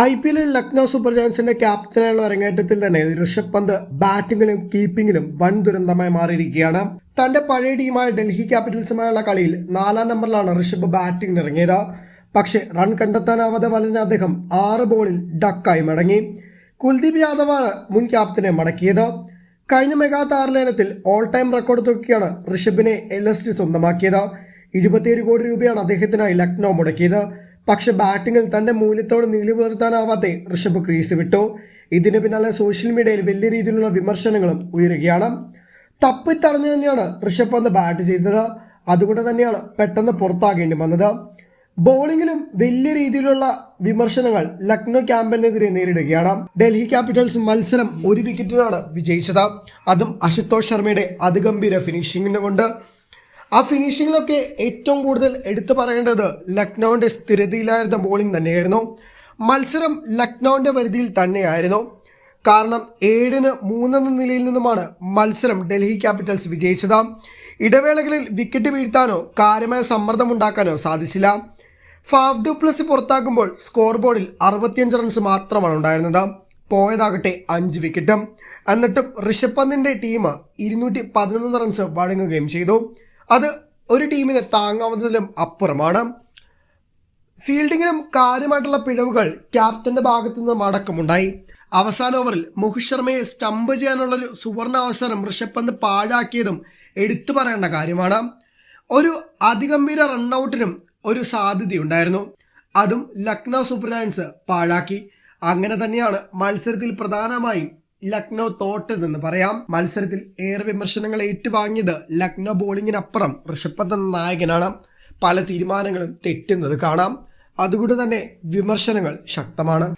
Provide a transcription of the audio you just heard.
I P എല്ലിൽ Lucknow super ജയൻസിന്റെ ക്യാപ്റ്റനായുള്ള അരങ്ങേറ്റത്തിൽ തന്നെ ഋഷഭ് പന്ത് ബാറ്റിംഗിലും കീപ്പിംഗിലും വൻ ദുരന്തമായി മാറിയിരിക്കുകയാണ്. തന്റെ പഴയ ടീമായ ഡൽഹി ക്യാപിറ്റൽസുമായുള്ള കളിയിൽ നാലാം നമ്പറിലാണ് ഋഷഭ് ബാറ്റിംഗിന് ഇറങ്ങിയത് പക്ഷേ റൺ കണ്ടെത്താനാവാതെ വലഞ്ഞ അദ്ദേഹം ആറ് ബോളിൽ ഡക്കായി മടങ്ങി. കുൽദീപ് യാദവാണ് മുൻ ക്യാപ്റ്റനെ മടക്കിയത്. കഴിഞ്ഞ മെഗാ താരലേനത്തിൽ ഓൾ ടൈം റെക്കോർഡ് തൂക്കിയാണ് ഋഷഭിനെ എൽ എസ് ടി സ്വന്തമാക്കിയത്. ഇരുപത്തിയേഴ് കോടി രൂപയാണ് അദ്ദേഹത്തിനായി ലക്നൗ മുടക്കിയത്. പക്ഷെ ബാറ്റിങ്ങിൽ തന്റെ മൂല്യത്തോട് പുലർത്താനാവാതെ ഋഷഭ് ക്രീസ് വിട്ടു. ഇതിന് പിന്നാലെ സോഷ്യൽ മീഡിയയിൽ വലിയ രീതിയിലുള്ള വിമർശനങ്ങളും ഉയരുകയാണ്. തപ്പി തടഞ്ഞു തന്നെയാണ് ഋഷഭ് പന്ത് ബാറ്റ് ചെയ്തത്. അതുകൊണ്ട് തന്നെയാണ് പെട്ടെന്ന് പുറത്താകേണ്ടി വന്നത്. ബോളിംഗിലും വലിയ രീതിയിലുള്ള വിമർശനങ്ങൾ ലക്നൗ ക്യാമ്പിനെതിരെ നേരിടുകയാണ്. ഡൽഹി ക്യാപിറ്റൽസ് മത്സരം ഒരു വിക്കറ്റിനാണ് വിജയിച്ചത്. അതും അശുതോഷ് ശർമ്മയുടെ അതിഗംഭീര ഫിനിഷിങ്ങിനെ കൊണ്ട്. ആ ഫിനിഷിങ്ങിലൊക്കെ ഏറ്റവും കൂടുതൽ എടുത്തു പറയേണ്ടത് ലക്നൌവിന്റെ സ്ഥിരതയിലായിരുന്ന ബോളിംഗ് തന്നെയായിരുന്നു. മത്സരം ലക്നൌവിന്റെ പരിധിയിൽ തന്നെയായിരുന്നു. കാരണം ഏഴിന് മൂന്നെന്ന നിലയിൽ നിന്നുമാണ് മത്സരം ഡൽഹി ക്യാപിറ്റൽസ് വിജയിച്ചത്. ഇടവേളകളിൽ വിക്കറ്റ് വീഴ്ത്താനോ കാര്യമായ സമ്മർദ്ദം ഉണ്ടാക്കാനോ സാധിച്ചില്ല. ഫാഫ് ഡുപ്ലസി പുറത്താക്കുമ്പോൾ സ്കോർ ബോർഡിൽ അറുപത്തിയഞ്ച് റൺസ് മാത്രമാണ് ഉണ്ടായിരുന്നത്. പോയതാകട്ടെ അഞ്ച് വിക്കറ്റും എന്നിട്ടും ഋഷഭ് പന്തിന്റെ ടീം ഇരുന്നൂറ്റി പതിനൊന്ന് റൺസ് വഴങ്ങുകയും ചെയ്തു. അത് ഒരു ടീമിന് താങ്ങാവുന്നതിലും അപ്പുറമാണ്. ഫീൽഡിങ്ങിലും കാര്യമായിട്ടുള്ള പിഴവുകൾ ക്യാപ്റ്റന്റെ ഭാഗത്തു നിന്നും അടക്കമുണ്ടായി. അവസാന ഓവറിൽ മോഹിത് ശർമ്മയെ സ്റ്റംപ് ചെയ്യാനുള്ളൊരു സുവർണ അവസരം ഋഷഭ് പന്ത് പാഴാക്കിയതും എടുത്തു പറയേണ്ട കാര്യമാണ്. ഒരു അതിഗംഭീര റണ്ണൌട്ടിനും ഒരു സാധ്യതയുണ്ടായിരുന്നു. അതും ലക്നൗ സൂപ്പർ ജയൻസ് പാഴാക്കി. അങ്ങനെ തന്നെയാണ് മത്സരത്തിൽ പ്രധാനമായും ലക്നൗ തോറ്റതെന്ന് പറയാം. മത്സരത്തിൽ ഏറെ വിമർശനങ്ങൾ ഏറ്റുവാങ്ങിയത് ലക്നൗ ബോളിങ്ങിനപ്പുറം ഋഷഭ് പന്ത് എന്ന നായകനാണ്. പല തീരുമാനങ്ങളും തെറ്റുന്നത് കാണാം. അതുകൊണ്ട് തന്നെ വിമർശനങ്ങൾ ശക്തമാണ്.